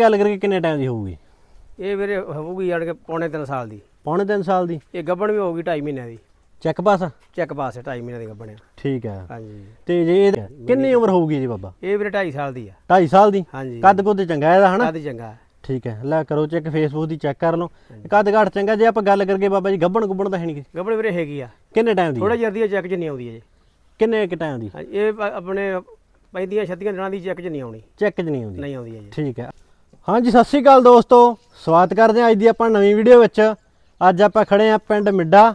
ਗੱਲ ਕਰਕੇ ਕਿੰਨੇ ਟਾਈਮ ਦੀ ਹੋਊਗੀ? ਇਹ ਵੀਰੇ ਹੋਊਗੀ ਜਾਣ ਕੇ ਪੌਣੇ 3 ਸਾਲ ਦੀ। ਪੌਣੇ 3 ਸਾਲ ਦੀ? ਇਹ ਗੱਬਣ ਵੀ ਹੋਊਗੀ 2.5 ਮਹੀਨਿਆਂ ਦੀ। ਚੈੱਕ ਪਾਸ ਚੈੱਕ ਪਾਸ ਹੈ 2.5 ਮਹੀਨਿਆਂ ਦੀ ਗੱਬਣ ਆ। ਠੀਕ ਹੈ ਹਾਂਜੀ। ਤੇ ਜੇ ਇਹ ਕਿੰਨੀ ਉਮਰ ਹੋਊਗੀ ਜੀ ਬਾਬਾ? ਇਹ ਵੀਰੇ 2.5 ਸਾਲ ਦੀ ਆ। 2.5 ਸਾਲ ਦੀ? ਹਾਂਜੀ। ਕੱਦ ਕੁੱਦ ਚੰਗਾ ਇਹਦਾ ਹਨਾ? ਕਾਦੀ ਚੰਗਾ। ਹੈ। ਠੀਕ ਹੈ ਲੈ ਕਰੋ ਚੈੱਕ ਫੇਸਬੁੱਕ ਦੀ ਚੈੱਕ ਕਰ ਲਓ। ਕੱਦ ਘਾਟ ਚੰਗਾ ਜੇ ਆਪਾਂ ਗੱਲ ਕਰਕੇ ਬਾਬਾ ਜੀ ਗੱਬਣ ਗੁੱਬਣ ਤਾਂ ਹੈ ਨਹੀਂ ਗੱਬਣ ਵੀਰੇ ਹੈਗੀ ਆ। ਕਿੰਨੇ ਟਾਈਮ ਦੀ? ਥੋੜਾ ਜਿਹਾ ਦੀ ਚੈੱਕ 'ਚ ਨਹੀਂ ਆਉਂਦੀ ਅਜੇ। ਕਿੰਨੇ ਕਿ ਟਾਈਮ ਦੀ? ਇਹ ਆਪਣੇ ਪੈਂਦੀਆਂ ਛੱਤੀਆਂ ਦਿਨਾਂ ਦੀ ਚੈੱਕ 'ਚ ਨਹੀਂ ਆਉਣੀ। ਚੈੱਕ 'ਚ ਨਹੀਂ ਆਉਂਦੀ। ਨਹੀਂ ਆਉਂਦੀ ਅਜੇ। ਠੀਕ ਹੈ। ਹਾਂਜੀ, ਸਤਿ ਸ਼੍ਰੀ ਅਕਾਲ ਦੋਸਤੋ। ਸਵਾਗਤ ਕਰਦੇ ਹਾਂ ਅੱਜ ਦੀ ਆਪਾਂ ਨਵੀਂ ਵੀਡੀਓ ਵਿੱਚ। ਅੱਜ ਆਪਾਂ ਖੜੇ ਹਾਂ ਪਿੰਡ ਮਿੱਡਾ,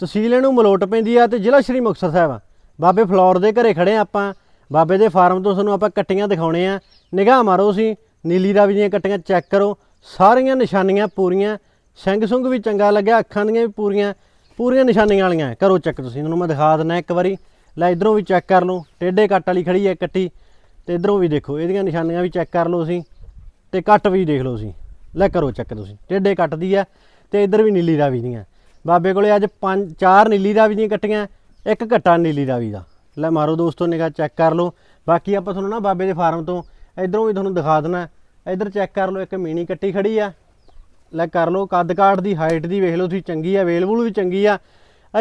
ਤਹਿਸੀਲ ਇਹਨੂੰ ਮਲੋਟ ਪੈਂਦੀ ਆ ਤੇ ਜ਼ਿਲ੍ਹਾ ਸ਼੍ਰੀ ਮੁਕਤਸਰ ਸਾਹਿਬ। ਬਾਬੇ ਫਲੋਰ ਦੇ ਘਰੇ ਖੜੇ ਹਾਂ ਆਪਾਂ। ਬਾਬੇ ਦੇ ਫਾਰਮ ਤੋਂ ਤੁਹਾਨੂੰ ਆਪਾਂ ਕੱਟੀਆਂ ਦਿਖਾਉਣੇ ਆ। ਨਿਗਾਹ ਮਾਰੋ ਸੀ ਨੀਲੀ ਰਾਵੀ ਦੀਆਂ ਕੱਟੀਆਂ ਚੈੱਕ ਕਰੋ। ਸਾਰੀਆਂ ਨਿਸ਼ਾਨੀਆਂ ਪੂਰੀਆਂ। ਸਿੰਘ ਸੁੰਗ ਵੀ ਚੰਗਾ ਲੱਗਿਆ, ਅੱਖਾਂ ਦੀਆਂ ਵੀ ਪੂਰੀਆਂ। ਪੂਰੀਆਂ ਨਿਸ਼ਾਨੀਆਂ ਵਾਲੀਆਂ। ਕਰੋ ਚੈੱਕ ਤੁਸੀਂ, ਤੁਹਾਨੂੰ ਮੈਂ ਦਿਖਾ ਦਿੰਦਾ ਇੱਕ ਵਾਰੀ। ਲੈ, ਇਧਰੋਂ ਵੀ ਚੈੱਕ ਕਰ ਲਓ। ਟੇਢੇ ਕੱਟ ਵਾਲੀ ਖੜੀ ਹੈ ਕੱਟੀ ਤੇ ਇਧਰੋਂ ਵੀ ਦੇਖੋ, ਇਹਦੀਆਂ ਨਿਸ਼ਾਨੀਆਂ ਵੀ ਚੈੱਕ ਕਰ ਲਓ ਤੁਸੀਂ। ਤੇ ਕੱਟ ਵੀ ਦੇਖ ਲਓ ਤੁਸੀਂ। ਲੈ ਕਰੋ ਚੈੱਕ ਤੁਸੀਂ। ਟੇਢੇ ਕੱਟਦੀ ਆ ਤੇ ਇਧਰ ਵੀ ਨੀਲੀ ਰਾਵੀ ਦੀਆਂ। ਬਾਬੇ ਕੋਲੇ ਅੱਜ ਪੰਜ, ਚਾਰ ਨੀਲੀ ਰਾਵੀ ਦੀਆਂ ਕੱਟੀਆਂ, ਇੱਕ ਘੱਟਾ ਨੀਲੀ ਰਾਵੀ ਦਾ। ਲੈ ਮਾਰੋ ਦੋਸਤੋ, ਨਿਗਾਹ ਚੈੱਕ ਕਰ ਲਓ। ਬਾਕੀ ਆਪਾਂ ਤੁਹਾਨੂੰ ਨਾ ਬਾਬੇ ਦੇ ਫਾਰਮ ਤੋਂ ਇਧਰੋਂ ਵੀ ਤੁਹਾਨੂੰ ਦਿਖਾ ਦੇਣਾ। ਇਧਰ ਚੈੱਕ ਕਰ ਲਓ, ਇੱਕ ਮੀਣੀ ਕੱਟੀ ਖੜੀ ਆ। ਲੈ ਕਰ ਲਓ, ਕੱਦ ਕਾਠ ਦੀ ਹਾਈਟ ਦੀ ਵੇਖ ਲਓ ਤੁਸੀਂ, ਚੰਗੀ ਆ ਅਵੇਲੇਬਲ ਵੀ ਚੰਗੀ ਆ।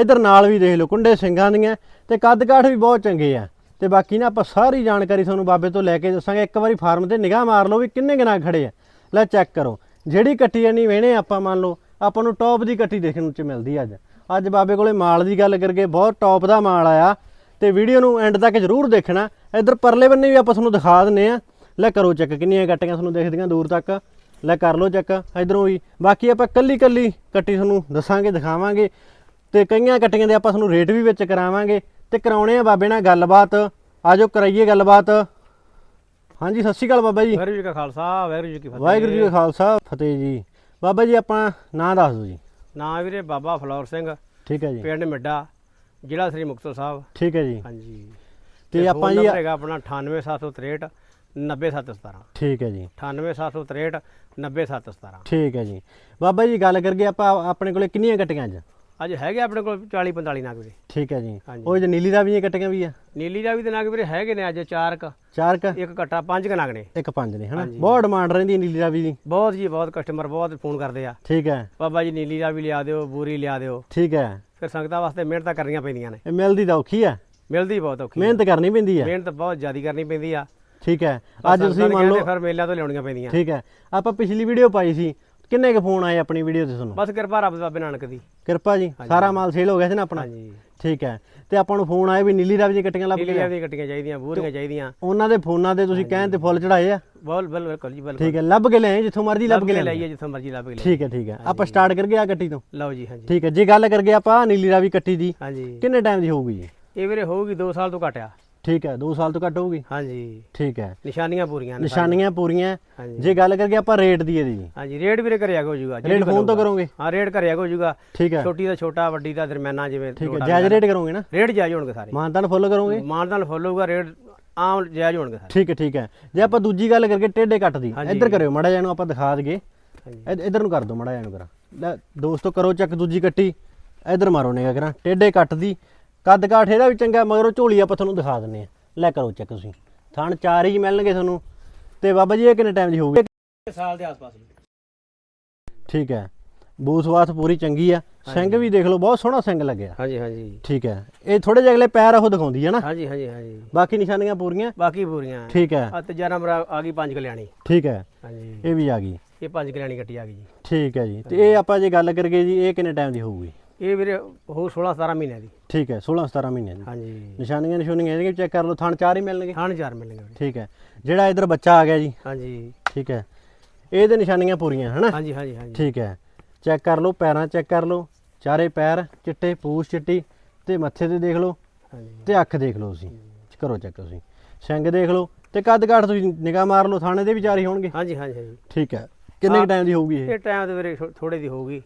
ਇਧਰ ਨਾਲ ਵੀ ਦੇਖ ਲਓ, ਕੁੰਡੇ ਸਿੰਘਾਂ ਦੀਆਂ ਤੇ ਕੱਦ ਕਾਠ ਵੀ ਬਹੁਤ ਚੰਗੇ ਆ। ਤੇ ਬਾਕੀ ਨਾ ਆਪਾਂ ਸਾਰੀ ਜਾਣਕਾਰੀ ਤੁਹਾਨੂੰ ਬਾਬੇ ਤੋਂ ਲੈ ਕੇ ਦੱਸਾਂਗੇ। ਇੱਕ ਵਾਰੀ ਫਾਰਮ ਤੇ ਨਿਗਾਹ ਮਾਰ ਲਓ ਵੀ ਕਿੰਨੇ ਗਨਾ ਖੜੇ ਆ। ਲੈ ਚੈੱਕ ਕਰੋ। ਜਿਹੜੀ ਕੱਟੀ ਜਾਨੀ ਵੇਣੇ ਆਪਾਂ ਮੰਨ ਲਓ, ਆਪਾਂ ਨੂੰ ਟੌਪ ਦੀ ਕੱਟੀ ਦੇਖਣ ਨੂੰ ਚ ਮਿਲਦੀ ਅੱਜ। ਅੱਜ ਬਾਬੇ ਕੋਲੇ ਮਾਲ ਦੀ ਗੱਲ ਕਰਕੇ ਬਹੁਤ ਟੌਪ ਦਾ ਮਾਲ ਆਇਆ ਤੇ ਵੀਡੀਓ ਨੂੰ ਐਂਡ ਤੱਕ ਜ਼ਰੂਰ ਦੇਖਣਾ। ਇੱਧਰ ਪਰਲੇ ਬੰਨੇ ਵੀ ਆਪਾਂ ਤੁਹਾਨੂੰ ਦਿਖਾ ਦਿੰਨੇ ਆ। ਲੈ ਕਰੋ ਚੈੱਕ ਕਿੰਨੀਆਂ ਕੱਟੀਆਂ ਤੁਹਾਨੂੰ ਦੇਖਦੀਆਂ ਦੂਰ ਤੱਕ। ਲੈ ਕਰ ਲਓ ਚੈੱਕ ਇਧਰੋਂ ਵੀ। ਬਾਕੀ ਆਪਾਂ ਕੱਲੀ ਕੱਲੀ ਕੱਟੀ ਤੁਹਾਨੂੰ ਦੱਸਾਂਗੇ, ਦਿਖਾਵਾਂਗੇ। ਤੇ ਕਈਆਂ ਕੱਟੀਆਂ ਦੇ ਆਪਾਂ ਤੁਹਾਨੂੰ ਰੇਟ ਵੀ ਵਿੱਚ ਕਰਾਵਾਂਗੇ। ਤੇ ਕਰਾਉਣੇ ਆ ਬਾਬੇ ਨਾਲ ਗੱਲਬਾਤ। ਆਜੋ ਕਰਾਈਏ ਗੱਲਬਾਤ। ਹਾਂਜੀ ਸਤਿ ਸ਼੍ਰੀ ਅਕਾਲ ਬਾਬਾ ਜੀ। ਵਾਹਿਗੁਰੂ ਜੀ ਕਾ ਖਾਲਸਾ ਵਾਹਿਗੁਰੂ ਜੀ ਕੀ ਫਤਿਹ। ਵਾਹਿਗੁਰੂ ਜੀ ਕਾ ਖਾਲਸਾ ਫਤਿਹ ਜੀ। ਬਾਬਾ ਜੀ ਆਪਣਾ ਨਾਂ ਦੱਸ ਦਿਓ ਜੀ। ਨਾਂ ਵੀਰੇ ਬਾਬਾ ਫਲੌਰ ਸਿੰਘ ਠੀਕ ਹੈ ਜੀ। ਪਿੰਡ ਮਿੱਡਾ ਜ਼ਿਲ੍ਹਾ ਸ੍ਰੀ ਮੁਕਤਸਰ ਸਾਹਿਬ। ਠੀਕ ਹੈ ਜੀ। ਹਾਂਜੀ। ਤੇ ਆਪਾਂ ਜੀ ਹੈਗਾ ਆਪਣਾ 98763 90717 ਠੀਕ ਹੈ ਜੀ। 98763 90717 ਠੀਕ ਹੈ ਜੀ। ਬਾਬਾ ਜੀ ਗੱਲ ਕਰਕੇ ਆਪਾਂ ਆਪਣੇ ਕੋਲੇ ਕਿੰਨੀਆਂ ਕੱਟੀਆਂ ਅੱਜ? ਅੱਜ ਹੈਗੇ ਆਪਣੇ ਕੋਲ 40 45 ਨਾਗ ਵੀਰੇ। ਠੀਕ ਹੈ ਜੀ। ਹਾਂਜੀ। ਉਹ ਜੇ ਨੀਲੀ ਰਾਵੀਆਂ ਕੱਟੀਆਂ ਵੀ ਆ? ਨੀਲੀ ਦਾ ਵੀ ਤੇ ਨਾਗ ਵੀਰੇ ਹੈਗੇ ਨੇ ਅੱਜ ਚਾਰ ਕ। ਚਾਰ ਕ? ਇੱਕ ਘੱਟਾ ਪੰਜ ਕ ਨਾਗ ਨੇ। ਇੱਕ ਪੰਜ ਨੇ ਹਨਾ। ਬਹੁਤ ਡਿਮਾਂਡ ਰਹਿੰਦੀ ਹੈ ਨੀਲੀ ਰਾਵੀ ਦੀ ਬਹੁਤ ਜੀ ਬਹੁਤ ਕਸਟਮਰ ਬਹੁਤ ਫੋਨ ਕਰਦੇ ਆ। ਠੀਕ ਹੈ। ਬਾਬਾ ਜੀ ਨੀਲੀ ਦਾ ਵੀ ਲਿਆ ਦਿਓ ਬੂਰੀ ਲਿਆ ਦਿਓ। ਠੀਕ ਹੈ। ਫਿਰ ਸੰਗਤਾਂ ਵਾਸਤੇ ਮਿਹਨਤਾਂ ਕਰਨੀਆਂ ਪੈਂਦੀਆਂ ਨੇ। ਇਹ ਮਿਲਦੀ ਤਾਂ ਔਖੀ ਆ ਮਿਲਦੀ ਬਹੁਤ ਔਖੀ ਮਿਹਨਤ ਕਰਨੀ ਪੈਂਦੀ ਹੈ। ਮਿਹਨਤ ਬਹੁਤ ਜ਼ਿਆਦਾ ਕਰਨੀ ਪੈਂਦੀ ਆ। ਠੀਕ ਹੈ। ਅੱਜ ਤੁਸੀਂ ਮੰਨ ਲਓ ਫਿਰ ਮੇਲਿਆਂ ਤੋਂ ਲਿਆਉਣੀਆਂ ਪੈਂਦੀਆਂ। ਠੀਕ ਹੈ। ਆਪਾਂ ਪਿਛਲੀ ਵੀਡੀਓ ਪਾਈ ਸੀ। ਕਿੰਨੇ ਕੁ ਫੋਨ ਆਏ ਆਪਣੀ ਵੀਡੀਓ ਤੇ ਤੁਹਾਨੂੰ? ਬਸ ਕਿਰਪਾ ਰੱਬ ਬਾਬੇ ਨਾਨਕ ਦੀ। ਕਿਰਪਾ ਜੀ ਸਾਰਾ ਮਾਲ ਸੇਲ ਹੋ ਗਿਆ ਸੀ ਨਾ ਆਪਣਾ? ਹਾਂਜੀ। ਠੀਕ ਹੈ। ਤੇ ਆਪਾਂ ਨੂੰ ਫੋਨ ਆਏ ਵੀ ਨੀਲੀ ਰਾਵੀ ਦੀਆਂ ਕੱਟੀਆਂ ਲੱਭ ਕੇ ਦੀਆਂ ਕੱਟੀਆਂ ਚਾਹੀਦੀਆਂ ਬੂਰੀਆਂ ਚਾਹੀਦੀਆਂ। ਉਹਨਾਂ ਦੇ ਫੋਨਾਂ ਤੇ ਤੁਸੀਂ ਕਹਿਣ ਤੇ ਫੁੱਲ ਚੜਾਏ ਆ? ਬੋਲ ਬਲ ਬਿਲਕੁਲ ਜੀ ਬਿਲਕੁਲ। ਠੀਕ ਹੈ ਲੱਭ ਕੇ ਲਿਆਏ ਜਿੱਥੋਂ ਮਰਜ਼ੀ ਲੱਭ ਕੇ ਲੈ ਲਾਈਏ ਜਿੱਥੋਂ ਮਰਜ਼ੀ ਲੱਭ ਕੇ ਲੈ ਠੀਕ ਹੈ ਠੀਕ ਹੈ। ਆਪਾਂ ਸਟਾਰਟ ਕਰਕੇ ਆ ਕੱਟੀ ਤੋਂ? ਲਓ ਜੀ ਹਾਂਜੀ। ਠੀਕ ਹੈ ਜੇ ਗੱਲ ਕਰਕੇ ਆਪਾਂ ਨੀਲੀ ਰਾਵੀ ਕੱਟੀ ਦੀ ਹਾਂਜੀ। ਕਿੰਨੇ ਟਾਈਮ ਦੀ ਹੋਊਗੀ ਜੀ? ਇਹ ਵੀਰੇ ਹੋਊਗੀ 2 ਸਾਲ ਤੋਂ ਘਟਿਆ। ਠੀਕ ਹੈ 2 ਸਾਲ ਤੋਂ ਘੱਟ ਹੋਊਗੀ? ਹਾਂਜੀ। ਠੀਕ ਹੈ। ਨਿਸ਼ਾਨੀਆਂ ਪੂਰੀਆਂ ਨੇ ਨਿਸ਼ਾਨੀਆਂ ਪੂਰੀਆਂ। ਹਾਂਜੀ। ਜੇ ਗੱਲ ਕਰਕੇ ਆਪਾਂ ਰੇਟ ਦੀ ਇਹਦੀ ਜੀ। ਹਾਂਜੀ ਰੇਟ ਵੀਰੇ ਕਰਿਆ ਹੋ ਜਾਊਗਾ ਰੇਟ ਫੋਨ ਤੋਂ ਕਰੋਗੇ। ਹਾਂ ਰੇਟ ਕਰਿਆ ਹੋ ਜਾਊਗਾ ਠੀਕ ਹੈ। ਛੋਟੀ ਦਾ ਛੋਟਾ ਵੱਡੀ ਦਾ ਦਰਮਿਆਨਾ ਜਿਵੇਂ ਠੀਕ ਹੈ ਜਾਇਜ਼ ਰੇਟ ਕਰੋਗੇ ਨਾ? ਰੇਟ ਜਾਇਜ਼ ਹੋਣਗੇ ਸਾਰੇ। ਮਾਨਤਾਨ ਫੁੱਲ ਕਰੋਗੇ? ਮਾਨਦਾਨ ਫੁੱਲ ਹੋਊਗਾ ਰੇਟ ਆਮ ਜਾਇਜ਼ ਹੋਣਗੇ ਸਾਰੇ। ਠੀਕ ਹੈ ਠੀਕ ਹੈ। ਜੇ ਆਪਾਂ ਦੂਜੀ ਗੱਲ ਕਰਕੇ ਟੇਢੇ ਕੱਟ ਦੀ। ਇੱਧਰ ਕਰਿਓ ਮੜਾ ਨੂੰ ਆਪਾਂ ਦਿਖਾ ਦਈਏ। ਇਧ- ਇੱਧਰ ਨੂੰ ਕਰ ਦਿਓ ਮੜਾ ਨੂੰ ਕਰਾਂ ਲੈ ਦੋਸਤੋ ਕਰੋ ਚੱਕ ਦੂਜੀ ਕੱਟੀ। ਇੱਧਰ ਮਾਰੋ ਨਿਗਾ ਕਰਾਂ। ਟੇਢੇ ਕੱਟ ਦੀ ਕੱਦ ਕਾਠ ਇਹਦਾ ਵੀ ਚੰਗਾ ਮਗਰੋਂ ਝੋਲੀ ਆਪਾਂ ਤੁਹਾਨੂੰ ਦਿਖਾ ਦਿੰਨੇ ਆ ਲੈ ਕਰੋ ਚੱਕ ਤੁਸੀਂ। ਥਣ ਚਾਰ ਹੀ ਮਿਲਣਗੇ ਤੁਹਾਨੂੰ। ਤੇ ਬਾਬਾ ਜੀ ਇਹ ਕਿੰਨੇ ਟਾਈਮ ਦੀ ਹੋਊਗੀ? ਸਾਲ ਦੇ ਆਸ-ਪਾਸ ਠੀਕ ਹੈ। ਬੂਸਵਾਸ ਪੂਰੀ ਚੰਗੀ ਆ। ਸਿੰਘ ਵੀ ਦੇਖ ਲਓ ਬਹੁਤ ਸੋਹਣਾ ਸਿੰਘ ਲੱਗਿਆ। ਹਾਂਜੀ ਹਾਂਜੀ। ਠੀਕ ਹੈ। ਇਹ ਥੋੜੇ ਜਿਹੇ ਅਗਲੇ ਪੈਰ ਉਹ ਦਿਖਾਉਂਦੀ ਹੈ ਨਾ। ਹਾਂਜੀ ਹਾਂਜੀ ਹਾਂਜੀ। ਬਾਕੀ ਨਿਸ਼ਾਨੀਆਂ ਪੂਰੀਆਂ? ਬਾਕੀ ਪੂਰੀਆਂ। ਠੀਕ ਹੈ। ਆ ਤੀਜਾ ਨੰਬਰ ਆ ਆ ਗਈ ਪੰਜ ਕਲਿਆਣੀ। ਠੀਕ ਹੈ। ਹਾਂਜੀ। ਇਹ ਵੀ ਆ ਗਈ। ਇਹ ਪੰਜ ਕਲਿਆਣੀ ਕੱਟੀ ਆ ਗਈ ਜੀ। ਠੀਕ ਹੈ ਜੀ। ਤੇ ਇਹ ਆਪਾਂ ਜੇ ਗੱਲ ਕਰੀਏ ਜੀ ਇਹ ਕਿੰਨੇ ਟਾਈਮ ਦੀ ਹੋਊਗੀ? ਇਹ ਵੀਰੇ ਹੋ 16 17 ਮਹੀਨਿਆਂ ਦੀ। ਠੀਕ ਹੈ 16 17 ਮਹੀਨੇ ਦੀ। ਹਾਂਜੀ। ਨਿਸ਼ਾਨੀਆਂ ਨਿਸ਼ਾਨੀਆਂ ਇਹਦੀਆਂ ਚੈੱਕ ਕਰ ਲਓ ਥਣ ਚਾਰ ਹੀ ਮਿਲਣਗੇ। ਥਾਣ ਚਾਰ ਮਿਲਣਗੇ ਵੀਰੇ। ਠੀਕ ਹੈ ਜਿਹੜਾ ਇਧਰ ਬੱਚਾ ਆ ਗਿਆ ਜੀ। ਹਾਂਜੀ। ਠੀਕ ਹੈ ਇਹਦੇ ਨਿਸ਼ਾਨੀਆਂ ਪੂਰੀਆਂ ਹਨਾ? ਹਾਂਜੀ ਹਾਂਜੀ ਹਾਂਜੀ। ਠੀਕ ਹੈ ਚੈੱਕ ਕਰ ਲਓ ਪੈਰਾਂ ਚੈੱਕ ਕਰ ਲਓ ਚਾਰੇ ਪੈਰ ਚਿੱਟੇ ਪੂਛ ਚਿੱਟੀ ਤੇ ਮੱਥੇ ਤੇ ਦੇਖ ਲਓ ਹਾਂਜੀ। ਤੇ ਅੱਖ ਦੇਖ ਲਓ ਤੁਸੀਂ। ਕਰੋ ਚੈੱਕ ਤੁਸੀਂ। ਸਿੰਘ ਦੇਖ ਲਓ ਤੇ ਕੱਦ ਕਾਠ ਤੁਸੀਂ ਨਿਗਾਹ ਮਾਰ ਲਓ ਥਾਣੇ ਦੇ ਵੀ ਚਾਰ ਹੀ ਹੋਣਗੇ। ਹਾਂਜੀ ਹਾਂਜੀ ਹਾਂਜੀ। ਠੀਕ ਹੈ ਕਿੰਨੇ ਟਾਈਮ ਦੀ ਹੋਊਗੀ ਇਹ? ਇਹ ਟਾਈਮ ਤੇ ਵੀਰੇ ਥੋੜੇ ਦੀ ਹੋਊਗੀ।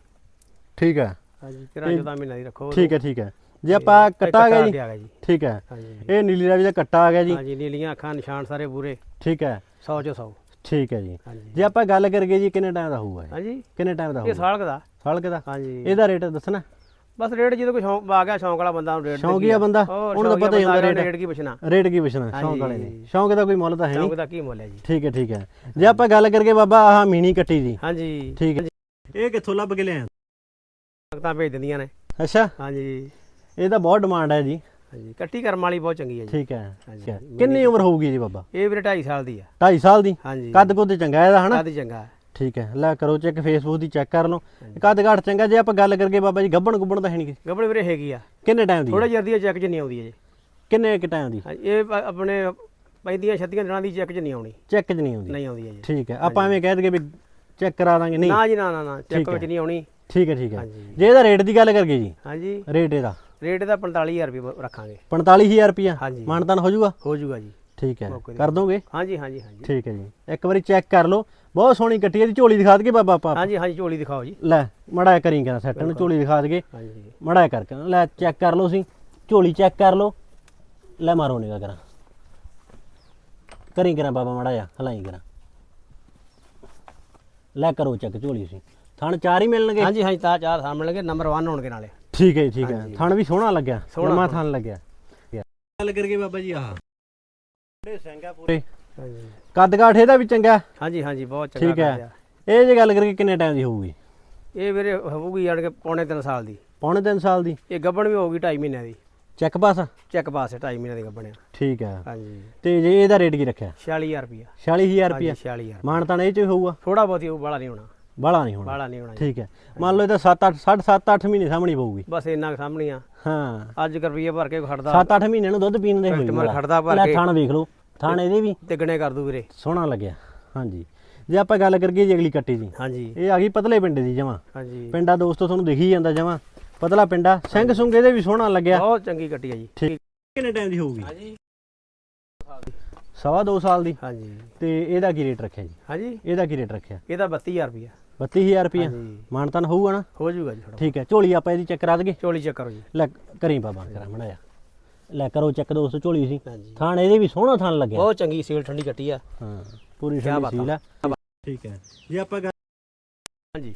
ਠੀਕ ਹੈ। ਹਾਂਜੀ 13 14 ਮਹੀਨਿਆਂ ਦੀ ਰੱਖੋ ਠੀਕ ਹੈ ਠੀਕ ਹੈ। ਜੇ ਆਪਾਂ ਕੱਟਾ ਆ ਗਿਆ ਜੀ ਠੀਕ ਹੈ। ਇਹ ਨੀਲੀ ਰਾਵੀ ਦਾ ਕੱਟਾ ਆ ਗਿਆ ਜੀ। ਹਾਂਜੀ ਨੀਲੀਆਂ ਅੱਖਾਂ ਨਿਸ਼ਾਨ ਸਾਰੇ ਪੂਰੇ। ਠੀਕ ਹੈ। 100 ਚੋਂ 100 ਠੀਕ ਹੈ ਜੀ। ਜੇ ਆਪਾਂ ਗੱਲ ਕਰੀਏ ਜੀ ਕਿੰਨੇ ਟਾਈਮ ਦਾ ਹੋਊਗਾ ਹਾਂਜੀ। ਕਿੰਨੇ ਟਾਈਮ ਦਾ ਹੋਊਗਾ? ਸਾਲ ਕੁ ਦਾ। ਸਾਲ ਕੁ ਦਾ? ਹਾਂਜੀ। ਇਹਦਾ ਰੇਟ ਦੱਸਣਾ। ਬਸ ਰੇਟ ਜਦੋਂ ਕੋਈ ਸ਼ੌਂਕ ਆ ਗਿਆ ਸ਼ੌਂਕ ਵਾਲਾ ਬੰਦਾ ਨੂੰ ਰੇਟ ਦੇ ਸ਼ੌਂਕੀ ਕੀ ਆ ਬੰਦਾ, ਉਹਨੂੰ ਤਾਂ ਪਤਾ ਹੀ ਹੁੰਦਾ ਰੇਟ। ਰੇਟ। ਕੀ ਪੁੱਛਣਾ। ਰੇਟ ਕੀ ਪੁੱਛਣਾ ਸ਼ੌਂਕ ਵਾਲੇ ਨੇ। ਸ਼ੌਂਕ ਦਾ ਕੋਈ ਮੁੱਲ ਤਾਂ ਹੈ ਨਹੀਂ? ਸ਼ੌਂਕ ਦਾ ਕੀ ਮੁੱਲ ਹੈ ਜੀ? ਠੀਕ ਹੈ ਠੀਕ ਹੈ। ਜੇ ਆਪਾਂ ਗੱਲ ਕਰਕੇ ਬਾਬਾ ਆਹ ਮੀਨੀ ਕੱਟੀ ਦੀ। ਹਾਂਜੀ। ਠੀਕ ਹੈ। ਇਹ ਕਿੱਥੋਂ ਲੱਭ ਕੇ ਲਿਆ ਸੰਗਤਾਂ ਭੇਜ ਦਿੰਦੀਆਂ ਨੇ। ਅੱਛਾ। ਹਾਂਜੀ। ਇਹ ਤਾਂ ਬਹੁਤ ਡਿਮਾਂਡ ਹੈ ਜੀ। ਹਾਂਜੀ ਕੱਟੀ ਕਰਮ ਵਾਲੀ ਬਹੁਤ ਚੰਗੀ ਹੈ ਜੀ। ਠੀਕ ਹੈ। ਹਾਂਜੀ। ਅੱਛਾ। ਕਿੰਨੀ ਉਮਰ ਹੋਊਗੀ ਜੀ ਬਾਬਾ? ਇਹ ਵੀਰੇ 2.5 ਸਾਲ ਦੀ ਆ। 2.5 ਸਾਲ ਦੀ? ਹਾਂਜੀ। ਕੱਦ ਕੁੱਦ ਚੰਗਾ ਇਹਦਾ ਹਨਾ? ਕੱਦ ਚੰਗਾ। ਹੈ। ਠੀਕ ਹੈ। ਲੈ ਕਰੋ ਚੈੱਕ ਫੇਸਬੁੱਕ ਦੀ ਚੈੱਕ ਕਰ ਲਓ। ਕੱਦ ਘਾਟ ਚੰਗਾ ਜੇ ਆਪਾਂ ਗੱਲ ਕਰਕੇ ਬਾਬਾ ਜੀ ਗੱਬਣ ਗੁੱਬਣ ਤਾਂ ਹੈ ਨਹੀਂ ਗੱਬੜ ਵੀਰੇ ਹੈਗੀ ਆ। ਕਿੰਨੇ ਟਾਈਮ ਦੀ? ਥੋੜਾ ਜਿਹਾ ਦੀ ਚੈੱਕ 'ਚ ਨਹੀਂ ਆਉਂਦੀ ਹੈ ਜੀ ਕਿੰਨੇ ਕਿ ਟਾਈਮ ਦੀ? ਹਾਂਜੀ, ਇਹ ਆਪਣੇ ਪੈਂਦੀਆਂ ਛੱਤੀਆਂ ਦਿਨਾਂ ਦੀ ਚੈੱਕ 'ਚ ਨਹੀਂ ਆਉਣੀ। ਚੈੱਕ 'ਚ ਨਹੀਂ ਆਉਂਦੀ। ਨਹੀਂ ਆਉਂਦੀ ਹੈ ਜੀ। ਠੀਕ ਹੈ। ਆਪਾਂ ਐਵੇਂ ਕਹਿ ਦਈਏ ਵੀ ਚੈੱਕ ਕਰਾ ਦਾਂਗੇ ਨਹੀਂ। ਨਾ ਜੀ ਨਾ ਨਾ ਨਾ। ਚੈੱਕ ਵਿੱਚ ਨਹੀਂ ਆਉਣੀ। ਠੀਕ ਹੈ ਠੀਕ ਹੈ। ਹਾਂਜੀ। ਜੇ ਇਹਦਾ ਰੇਟ ਦੀ ਗੱਲ ਕਰਗੇ ਜੀ। ਹਾਂਜੀ। ਰੇਟ ਇਹਦਾ। ਰੇਟ ਦਾ 45000 ਰੁਪਏ ਰੱਖਾਂਗੇ। 45000 ਰੁਪਿਆ ਹਾਂਜੀ। ਮਾਨਤਾਨ ਹੋ ਜਾਊਗਾ? ਹੋ ਜਾਊਗਾ ਜੀ। ਠੀਕ ਹੈ। ਮੌਕੇ। ਕਰ ਦੋਗੇ? ਹਾਂਜੀ ਹਾਂਜੀ ਹਾਂਜੀ। ਠੀਕ ਹੈ ਜੀ। ਇੱਕ ਵਾਰੀ ਚੈੱਕ ਕਰ ਲਓ। ਬਹੁਤ ਸੋਹਣੀ ਕੱਟੀ ਹੈ ਦੀ ਝੋਲੀ ਦਿਖਾ ਦਈਏ ਬਾਬਾ ਆਪਾਂ। ਹਾਂਜੀ ਹਾਂਜੀ ਝੋਲੀ ਦਿਖਾਓ ਜੀ। ਲੈ ਮੜਾ ਕਰੀ ਕਰਾਂ ਸੈੱਟ ਨੂੰ ਝੋਲੀ ਦਿਖਾ ਦਈਏ। ਹਾਂਜੀ। ਮੜਾ ਕਰਕੇ ਲੈ ਚੈੱਕ ਕਰ ਲਓ ਸੀ ਝੋਲੀ ਚੈੱਕ ਕਰ ਲਓ। ਲੈ ਮਾਰੋ ਨਿਗਾ ਕਰਾਂ। ਕਰੀ ਕਰਾਂ ਬਾਬਾ ਮੜਾ ਜਾ ਹਲਾਈ ਕਰਾਂ। ਲੈ ਕਰੋ ਚੈੱਕ ਝੋਲੀ ਸੀ ਥਣ ਚਾਰ ਹੀ ਮਿਲਣਗੇ? ਹਾਂਜੀ ਹਾਂਜੀ ਤਾਂ ਚਾਰ ਸਾਹਮਣੇ ਲੱਗੇ ਨੰਬਰ 1 ਹੋਣਗੇ ਨਾਲੇ। ਠੀਕ ਹੈ ਜੀ, ਠੀਕ ਹੈ। ਥਣ ਵੀ ਸੋਹਣਾ ਲੱਗਿਆ ਸੋਹਣਾ ਨਵਾਂ ਥਣ। ਲੱਗਿਆ। ਗੱਲ ਕਰਕੇ ਬਾਬਾ ਜੀ ਆਹ। ਬੜੇ ਸਿੰਘਾ ਪੂਰੇ ਹਾਂਜੀ। ਕੱਦ ਕਾਠ ਇਹਦਾ ਵੀ ਚੰਗਾ। ਹਾਂਜੀ ਹਾਂਜੀ ਬਹੁਤ ਚੰਗਾ ਠੀਕ ਹੈ। ਆ। ਇਹ ਜੇ ਗੱਲ ਕਰਕੇ ਕਿੰਨੇ ਟਾਈਮ ਦੀ ਹੋਊਗੀ? ਇਹ ਵੀਰੇ ਹੋਊਗੀ ਜਾਣ ਕੇ ਪੌਣੇ 3 ਸਾਲ ਦੀ। ਪੌਣੇ 3 ਸਾਲ ਦੀ। ਇਹ ਗੱਬਣ ਵੀ ਹੋਊਗੀ 2.5 ਮਹੀਨਿਆਂ ਦੀ। ਚੈੱਕ ਪਾਸ ਚੈੱਕ ਪਾਸ ਹੈ 2.5 ਮਹੀਨਿਆਂ ਦੀ ਗੱਬਣ ਆ। ਠੀਕ ਹੈ। ਹਾਂਜੀ। ਤੇ ਜੇ ਇਹਦਾ ਰੇਟ ਕੀ ਰੱਖਿਆ? 46000 ਰੁਪਿਆ 46000 ਰੁਪਿਆ 46000 ਮਾਨਤਾਨ ਇਹ ਚ ਹੋਊਗਾ। ਥੋੜਾ ਬਹੁਤ ਹੀ ਹੋਊ ਬਾਲਾ ਨਹੀਂ ਹੋਣਾ। ਬਾਲਾ ਨਹੀਂ ਹੋਣਾ। ਬਾਲਾ ਨਹੀਂ ਹੋਣਾ ਜੀ। ਠੀਕ ਹੈ। ਮੰਨ ਲਓ ਇਹਦਾ 7 8 7 7 8 ਮਹੀਨੇ ਸਾਹਮਣੀ ਪਊਗੀ। ਬਸ ਇੰਨਾ ਕੁ ਸਾਹਮਣੇ ਆ। ਹਾਂ। ਅੱਜ ਰੁਪਈਏ ਭਰ ਕੇ ਖੜਦਾ। 7 8 ਮਹੀਨੇ ਨੂੰ ਦੁੱਧ ਪੀਣ ਦੇ ਹੋਈ। ਕਸਟਮਰ ਖੜਦਾ ਭਰ ਕੇ। ਥਣ ਵੇਖ ਲਓ। ਥਣ ਇਹਦੇ ਵੀ ਤਿੱਗਣੇ ਕਰ ਦੂ ਵੀਰੇ। ਸੋਹਣਾ ਲੱਗਿਆ। ਹਾਂਜੀ। ਜੇ ਆਪਾਂ ਗੱਲ ਕਰੀਏ ਜੀ ਅਗਲੀ ਕੱਟੀ ਦੀ। ਹਾਂਜੀ। ਇਹ ਆ ਗਈ ਪਤਲੇ ਪਿੰਡ ਦੀ ਜਮਾ। ਹਾਂਜੀ। ਪਿੰਡਾ ਦੋਸਤੋ ਤੁਹਾਨੂੰ ਦਿਖ ਜਾਂਦਾ ਜਮਾ। ਪਤਲਾ ਪਿੰਡਾ। ਸਿੰਘ ਸੁੰਗ ਇਹਦੇ ਵੀ ਸੋਹਣਾ ਲੱਗਿਆ। ਬਹੁਤ ਚੰਗੀ ਕੱਟੀ ਆ ਜੀ। ਠੀਕ। ਕਿੰਨੇ ਟਾਈਮ ਦੀ ਹੋਊਗੀ? ਹਾਂਜੀ। ਸਵਾ 2 ਸਾਲ ਦੀ। ਹਾਂਜੀ। ਤੇ ਇਹਦਾ ਕੀ ਰੇਟ ਰੱਖਿਆ ਜੀ? ਹਾਂਜੀ। ਇਹਦਾ ਕੀ ਰੇਟ ਰੱਖਿਆ? ਇਹਦਾ 32000 ਰੁਪਿਆ 32000 ਰੁਪਇਆ ਹਾਂਜੀ। ਮਾਨਤਨ ਹੋਊਗਾ ਨਾ? ਹੋ ਜਾਊਗਾ ਜੀ ਠੀਕ ਹੈ ਝੋਲੀ ਆਪਾਂ ਇਹਦੀ ਚੈੱਕ ਕਰਾ ਦਈਏ? ਚੋਲੀ ਚੈੱਕ ਕਰੋ ਜੀ। ਲੈ ਕਰੀ ਬਾਬਾ ਕਰਾ ਮੜਾਇਆ ਲੈ ਕਰੋ ਚੈੱਕ ਦੋਸਤੋ ਝੋਲੀ ਸੀ ਥਾਣ ਇਹਦੇ ਵੀ ਸੋਹਣਾ ਥਾਣ ਲੱਗਿਆ। ਬਹੁਤ ਚੰਗੀ ਸੀਲ ਠੰਡੀ ਕੱਟੀ ਆ। ਹਾਂ ਪੂਰੀ ਠੰਡੀ ਸੀਲ ਆ। ਠੀਕ ਹੈ। ਜੇ ਆਪਾਂ ਹਾਂਜੀ।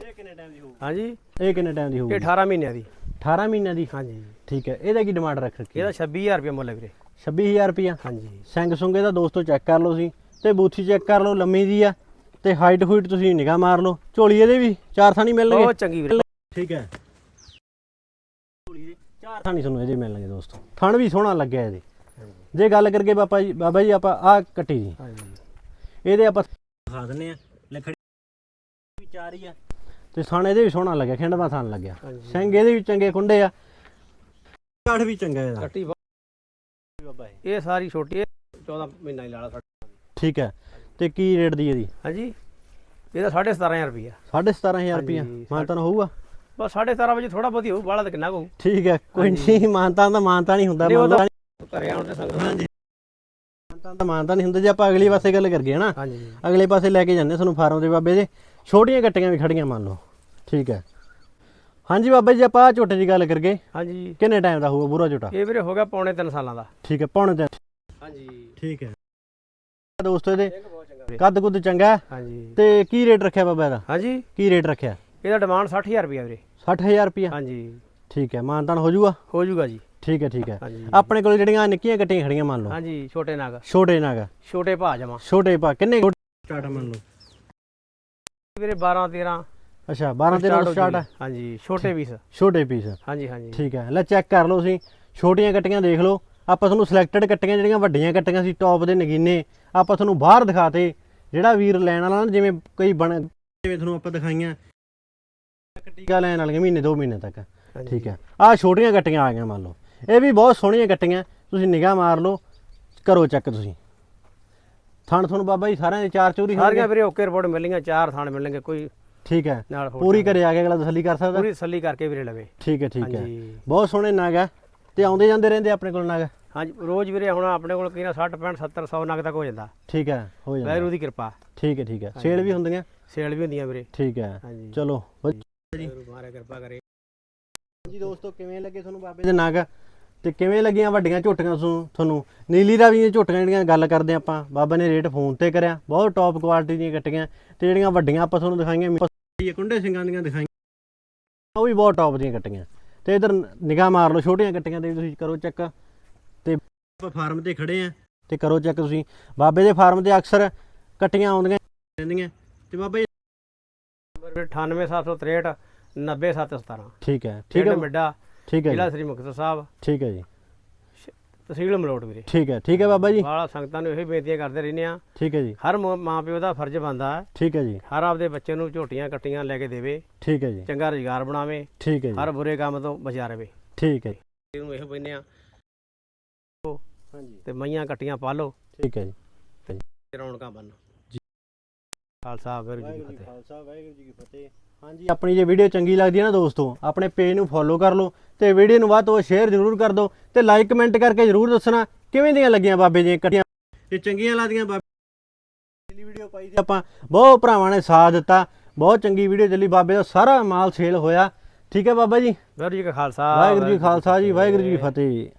ਇਹ ਕਿੰਨੇ ਟਾਈਮ ਦੀ ਹੋਊਗੀ ਹਾਂਜੀ। ਇਹ ਕਿੰਨੇ ਟਾਈਮ ਦੀ ਇਹ ਹੋਊਗੀ 18 ਮਹੀਨਿਆਂ ਦੀ। 18 ਮਹੀਨਿਆਂ ਦੀ? ਹਾਂਜੀ। ਠੀਕ ਹੈ। ਇਹਦਾ ਕੀ ਡਿਮਾਂਡ ਰੱਖ ਰੱਖੀ? ਇਹਦਾ 26000 ਰੁਪਏ ਮੁੱਲ ਵੀਰੇ। 26000 ਰੁਪਇਆ? ਹਾਂਜੀ। ਸਿੰਘ ਸੁੰਗੇ ਦਾ ਦੋਸਤੋ ਚੈੱਕ ਕਰ ਲਓ ਸੀ ਤੇ ਬੂਥੀ ਚੈੱਕ ਕਰ ਲਓ ਲੰਮੀ ਦੀ ਆ। ਤੇ ਹਾਈਟ ਹੂਈਟ ਤੁਸੀਂ ਨਿਗਾਹ ਮਾਰ ਲਓ। ਝੋਲੀ ਇਹਦੇ ਵੀ ਚਾਰ ਥਾਣੀ ਮਿਲਣਗੇ। ਬਹੁਤ ਚੰਗੀ ਵੀਰੇ। ਠੀਕ ਹੈ। ਝੋਲੀ ਦੇ ਚਾਰ ਥਾਣੀ ਤੁਹਾਨੂੰ ਇਹਦੇ ਮਿਲਣਗੇ ਦੋਸਤੋ। ਥਣ ਵੀ ਸੋਹਣਾ ਲੱਗਿਆ ਇਹਦੇ। ਜੇ ਗੱਲ ਕਰਕੇ ਬਾਬਾ ਜੀ ਬਾਬਾ ਜੀ ਆਪਾਂ ਆ ਕੱਟੀ ਜੀ। ਇਹਦੇ ਆਪਾਂ ਦਿਖਾ ਦਿੰਨੇ ਆ ਲਖੜੀ ਵੀ ਚਾਰ ਹੀ ਆ। ਤੇ ਥਣ ਇਹਦੇ ਵੀ ਸੋਹਣਾ ਲੱਗਿਆ ਖਿੰਡਵਾ ਥਣ ਲੱਗਿਆ। ਸਿੰਘ ਇਹਦੇ ਵੀ ਚੰਗੇ ਕੁੰਡੇ ਆ। ਕਾਠ ਵੀ ਚੰਗਾ ਇਹਦਾ। ਕੱਟੀ ਬਾਬਾ ਇਹ ਸਾਰੀ ਛੋਟੀ ਹੈ 14 ਮਹੀਨਾ ਹੀ ਲਾਲਾ ਸਾਡਾ। ਠੀਕ ਹੈ। ਤੇ ਕੀ ਰੇਟ ਦੀ ਇਹਦੀ? ਹਾਂਜੀ। ਇਹਦਾ 17500 ਰੁਪਿਆ 17500 ਰੁਪਇਆ ਹਾਂਜੀ, ਮਾਨਤਾਨ ਹੋਊਗਾ? ਬਸ 17.5 ਵਜੇ ਥੋੜਾ ਬਹੁਤੀ ਹੋਊ ਬਾਲਾ ਤਾਂ ਕਿੰਨਾ ਕੁ ਹੋਊ। ਠੀਕ ਹੈ ਕੋਈ ਨਹੀਂ ਮਾਨਤਾਨ ਦਾ ਮਾਨਤਾ ਨਹੀਂ ਹੁੰਦਾ ਨਹੀਂ, ਉਹ ਮੰਨ ਲਓ ਘਰੇ ਆਉਣ ਤੇ ਸੰਗਤ ਦਾ ਮਾਨਤਾ ਨਹੀਂ ਹੁੰਦਾ ਜੇ ਆਪਾਂ ਅਗਲੀ ਪਾਸੇ ਗੱਲ ਕਰਗੇ ਹਨਾ। ਹਾਂਜੀ। ਅਗਲੇ ਪਾਸੇ ਲੈ ਕੇ ਜਾਂਦੇ ਤੁਹਾਨੂੰ ਫਾਰਮ ਦੇ ਬਾਬੇ ਦੇ। ਛੋਟੀਆਂ ਗੱਟੀਆਂ ਵੀ ਖੜੀਆਂ ਮੰਨ ਲਓ। ਠੀਕ ਹੈ। ਹਾਂਜੀ ਬਾਬਾ ਜੀ ਆਪਾਂ ਝੋਟੇ ਦੀ ਗੱਲ ਕਰਗੇ ਹਾਂਜੀ। ਕਿੰਨੇ ਟਾਈਮ ਦਾ ਹੋਊਗਾ ਬੁਰਾ ਝੋਟਾ? ਇਹ ਵੀਰੇ ਹੋ ਗਿਆ ਪੌਣੇ 3 ਸਾਲਾਂ ਦਾ। ਠੀਕ ਹੈ ਪੌਣੇ ਤਿੰਨ। ਹਾਂਜੀ। ਠੀਕ ਹੈ। ਦੋਸਤੋ ਇਹਦੇ ਕੱਦ ਕੁੱਦ ਚੰਗਾ ਹੈ? ਹਾਂਜੀ। ਤੇ ਕੀ ਰੇਟ ਰੱਖਿਆ ਬਾਬਾ ਇਹਦਾ? ਹਾਂਜੀ। ਕੀ ਰੇਟ ਰੱਖਿਆ? ਇਹਦਾ ਡਿਮਾਂਡ 60000 ਰੁਪਿਆ ਵੀਰੇ। 60000 ਰੁਪਇਆ? ਹਾਂਜੀ। ਠੀਕ ਹੈ ਮਾਨਤਾਨ ਹੋ ਜਾਊਗਾ? ਹੋ ਜਾਊਗਾ ਜੀ। ਠੀਕ ਹੈ ਠੀਕ ਹੈ। ਆਪਣੇ ਕੋਲ ਜਿਹੜੀਆਂ ਨਿੱਕੀਆਂ ਗੱਟੀਆਂ ਖੜੀਆਂ ਮੰਨ ਲਓ। ਹਾਂਜੀ ਛੋਟੇ ਨਾਗ। ਛੋਟੇ ਨਾਗ। ਛੋਟੇ ਭਾ ਜਮਾ। ਛੋਟੇ ਪਾ ਕਿੰਨੇ ਸਟਾਰਟ ਮੰਨ ਲਓ। ਵੀਰੇ 12 13 ਅੱਛਾ 12 13 ਹੋ ਸਟਾਰਟ ਜੂਗੀ। ਹਾਂਜੀ ਛੋਟੇ ਪੀਸ ਛੋਟੇ ਪੀਸ ਹਾਂਜੀ ਹਾਂਜੀ। ਠੀਕ ਹੈ ਲੈ ਚੈੱਕ ਕਰ ਲਓ ਤੁਸੀਂ। ਛੋਟੀਆਂ ਕੱਟੀਆਂ ਦੇਖ ਲਓ। ਆਪਾਂ ਤੁਹਾਨੂੰ ਸਿਲੈਕਟਡ ਕੱਟੀਆਂ ਜਿਹੜੀਆਂ ਵੱਡੀਆਂ ਕੱਟੀਆਂ ਸੀ ਟੌਪ ਦੇ ਨਗੀਨੇ ਆਪਾਂ ਤੁਹਾਨੂੰ ਬਾਹਰ ਦਿਖਾਤੇ। ਜਿਹੜਾ ਵੀਰ ਲੈਣ ਵਾਲਾ ਨਾ ਜਿਵੇਂ ਕਈ ਬਣ ਜਿਵੇਂ ਤੁਹਾਨੂੰ ਆਪਾਂ ਦਿਖਾਈਆਂ ਟੀਕਾ ਲੈਣ ਵਾਲੀਆਂ ਮਹੀਨੇ 2 ਮਹੀਨੇ ਤੱਕ। ਠੀਕ ਹੈ। ਆਹ ਛੋਟੀਆਂ ਕੱਟੀਆਂ ਆ ਗਈਆਂ ਮੰਨ ਲਓ। ਇਹ ਵੀ ਬਹੁਤ ਸੋਹਣੀਆਂ ਕੱਟੀਆਂ। ਤੁਸੀਂ ਨਿਗਾਹ ਮਾਰ ਲਓ ਕਰੋ ਚੈੱਕ ਤੁਸੀਂ। ਥਣ ਤੁਹਾਨੂੰ ਬਾਬਾ ਜੀ ਸਾਰਿਆਂ ਦੇ ਚਾਰ ਚੋਰੀ ਸਾਰੀਆਂ ਹੋਣਗੇ ਵੀਰੇ ਓਕੇ ਰਿਪੋਰਟ ਮਿਲਣਗੀਆਂ ਚਾਰ ਥਾਣ ਮਿਲਣਗੇ ਕੋਈ ਠੀਕ ਹੈ। ਪੂਰੀ ਘਰੇ ਆ ਕੇ ਅਗਲਾ ਤਸੱਲੀ ਕਰ ਸਕਦਾ। ਪੂਰੀ ਤਸੱਲੀ ਕਰਕੇ ਵੀਰੇ ਲਵੇ। ਠੀਕ ਹੈ ਠੀਕ ਹੈ। ਬਹੁਤ ਸੋਹਣੇ ਨਗ ਹੈ। ਤੇ ਆਉਂਦੇ ਜਾਂਦੇ ਰਹਿੰਦੇ ਆਪਣੇ ਕੋਲ ਨਗ? ਹਾਂਜੀ ਰੋਜ਼ ਵੀਰੇ ਹੁਣ ਆਪਣੇ ਕੋਲ ਕਿਹਨਾਂ 60 65 70 100 ਨਗ ਤੱਕ ਹੋ ਜਾਂਦਾ। ਠੀਕ ਹੈ ਹੋ ਜਾਂਦਾ। ਵੈਰੂ ਦੀ ਕਿਰਪਾ। ਠੀਕ ਹੈ ਠੀਕ ਹੈ। ਸੇਲ ਵੀ ਹੁੰਦੀਆਂ? ਸੇਲ ਵੀ ਹੁੰਦੀਆਂ ਵੀਰੇ। ਠੀਕ ਹੈ। ਹਾਂਜੀ। ਚਲੋ ਵੈਰੂ ਮਾਰੇ ਕਿਰਪਾ ਕਰੇ। ਜੀ ਦੋਸਤੋ ਕਿਵੇਂ ਲੱਗੇ ਤੁਹਾਨੂੰ ਬਾਬੇ ਦੇ ਨਗ? ਤੇ ਕਿਵੇਂ ਲੱਗੀਆਂ ਵੱਡੀਆਂ ਝੋਟੀਆਂ ਤੁਹਾਨੂੰ ਤੁਹਾਨੂੰ? ਨੀਲੀ ਰਾਵੀ ਦੀਆਂ ਝੋਟੀਆਂ ਜਿਹੜੀਆਂ ਗੱਲ ਕਰਦੇ ਆਪਾਂ ਬਾਬਾ ਨੇ ਰੇਟ ਫੋਨ ਤੇ ਕਰਿਆ। ਬਹੁਤ ਟੌਪ ਕੁਆਲਿਟੀ ਦੀਆਂ ਕੱਟੀਆਂ ਤੇ ਜਿਹੜੀਆਂ ਵੱਡੀਆਂ ਆਪਾਂ ਤੁਹਾਨੂੰ ਦਿਖਾਈਆਂ ਕੁੰਡੇ ਸਿੰਘਾਂ ਦੀਆਂ ਦਿਖਾਈਆਂ ਉਹ ਵੀ ਬਹੁਤ ਟੌਪ ਦੀਆਂ ਕੱਟੀਆਂ। ਤੇ ਇਧਰ ਨਿਗਾਹ ਮਾਰ ਲਓ ਛੋਟੀਆਂ ਕੱਟੀਆਂ ਤੇ ਵੀ ਤੁਸੀਂ ਕਰੋ ਚੈੱਕ। ਤੇ ਆਪਾਂ ਫਾਰਮ ਤੇ ਖੜੇ ਆ। ਤੇ ਕਰੋ ਚੈੱਕ ਤੁਸੀਂ। ਬਾਬੇ ਦੇ ਫਾਰਮ ਤੇ ਅਕਸਰ ਕੱਟੀਆਂ ਆਉਂਦੀਆਂ ਰਹਿੰਦੀਆਂ। ਤੇ ਬਾਬਾ ਜੀ 98763 90717 ਠੀਕ ਹੈ ਠੀਕ ਹੈ ਮਿੱਡਾ ਠੀਕ ਹੈ ਜ਼ਿਲ੍ਹਾ ਸ੍ਰੀ ਮੁਕਤਸਰ ਸਾਹਿਬ। ਠੀਕ ਹੈ ਜੀ। ਤਹਿਸੀਲ ਮਲੋਟ ਵੀਰੇ। ਠੀਕ ਹੈ ਠੀਕ ਹੈ ਬਾਬਾ ਜੀ। ਵਾਲਾ ਸੰਗਤਾਂ ਨੂੰ ਇਹੀ ਬੇਨਤੀਆਂ ਕਰਦੇ ਰਹਿੰਦੇ ਆ। ਠੀਕ ਹੈ ਜੀ। ਹਰ ਮਾਂ ਪਿਓ ਦਾ ਫਰਜ਼ ਬਣਦਾ ਹੈ। ਠੀਕ ਹੈ ਜੀ। ਹਰ ਆਪਦੇ ਬੱਚੇ ਨੂੰ ਝੋਟੀਆਂ ਕੱਟੀਆਂ ਲੈ ਕੇ ਦੇਵੇ। ਠੀਕ ਹੈ ਜੀ। ਚੰਗਾ ਰੁਜ਼ਗਾਰ ਬਣਾਵੇ। ਠੀਕ ਹੈ ਹਰ ਜੀ ਬੁਰੇ ਕੰਮ ਤੋਂ ਬਚਾ ਰਵੇ। ਠੀਕ ਹੈ ਜੀ। ਇਹਨੂੰ ਇਹੋ ਕਹਿੰਦੇ ਆ ਹਾਂਜੀ। ਤੇ ਮਈਆਂ ਕੱਟੀਆਂ ਪਾਲੋ ਠੀਕ ਹੈ ਜੀ। ਤੇ ਰੌਣਕਾਂ ਬੰਨ ਜੀ। ਖਾਲਸਾ ਵਾਹਿਗੁਰੂ ਜੀ ਕੀ ਵਾਹਿਗੁਰੂ ਜੀ ਫਤਿਹ। ਖਾਲਸਾ ਵਾਹਿਗੁਰੂ ਜੀ ਕੀ ਫਤਿਹ। ਹਾਂਜੀ ਆਪਣੀ ਜੇ ਵੀਡੀਓ ਚੰਗੀ ਲੱਗਦੀ ਹੈ ਨਾ ਦੋਸਤੋ ਆਪਣੇ ਪੇਜ ਨੂੰ ਫੋਲੋ ਕਰ ਲਓ ਤੇ ਵੀਡੀਓ ਨੂੰ ਵੱਧ ਤੋਂ ਵੱਧ ਸ਼ੇਅਰ ਜ਼ਰੂਰ ਕਰ ਦਿਓ ਤੇ ਲਾਈਕ ਕਮੈਂਟ ਕਰਕੇ ਜ਼ਰੂਰ ਦੱਸਣਾ ਕਿਵੇਂ ਦੀਆਂ ਲੱਗੀਆਂ ਬਾਬੇ ਦੀਆਂ ਕੱਟੀਆਂ। ਤੇ ਚੰਗੀਆਂ ਲੱਗਦੀਆਂ ਬਾਬੇ ਪਿਛਲੀ ਵੀਡੀਓ ਪਾਈ ਸੀ ਆਪਾਂ ਬਹੁਤ ਭਰਾਵਾਂ ਨੇ ਸਾਥ ਦਿੱਤਾ ਬਹੁਤ ਚੰਗੀ ਵੀਡੀਓ ਚੱਲੀ ਬਾਬੇ ਦਾ ਸਾਰਾ ਮਾਲ ਸੇਲ ਹੋਇਆ। ਠੀਕ ਹੈ ਬਾਬਾ ਜੀ? ਵਾਹਿਗੁਰੂ ਜੀ ਕਾ ਖਾਲਸਾ ਵਾਹਿਗੁਰੂ ਜੀ ਕਾ ਖਾਲਸਾ ਜੀ ਵਾਹਿਗੁਰੂ ਜੀ ਕੀ ਫਤਿਹ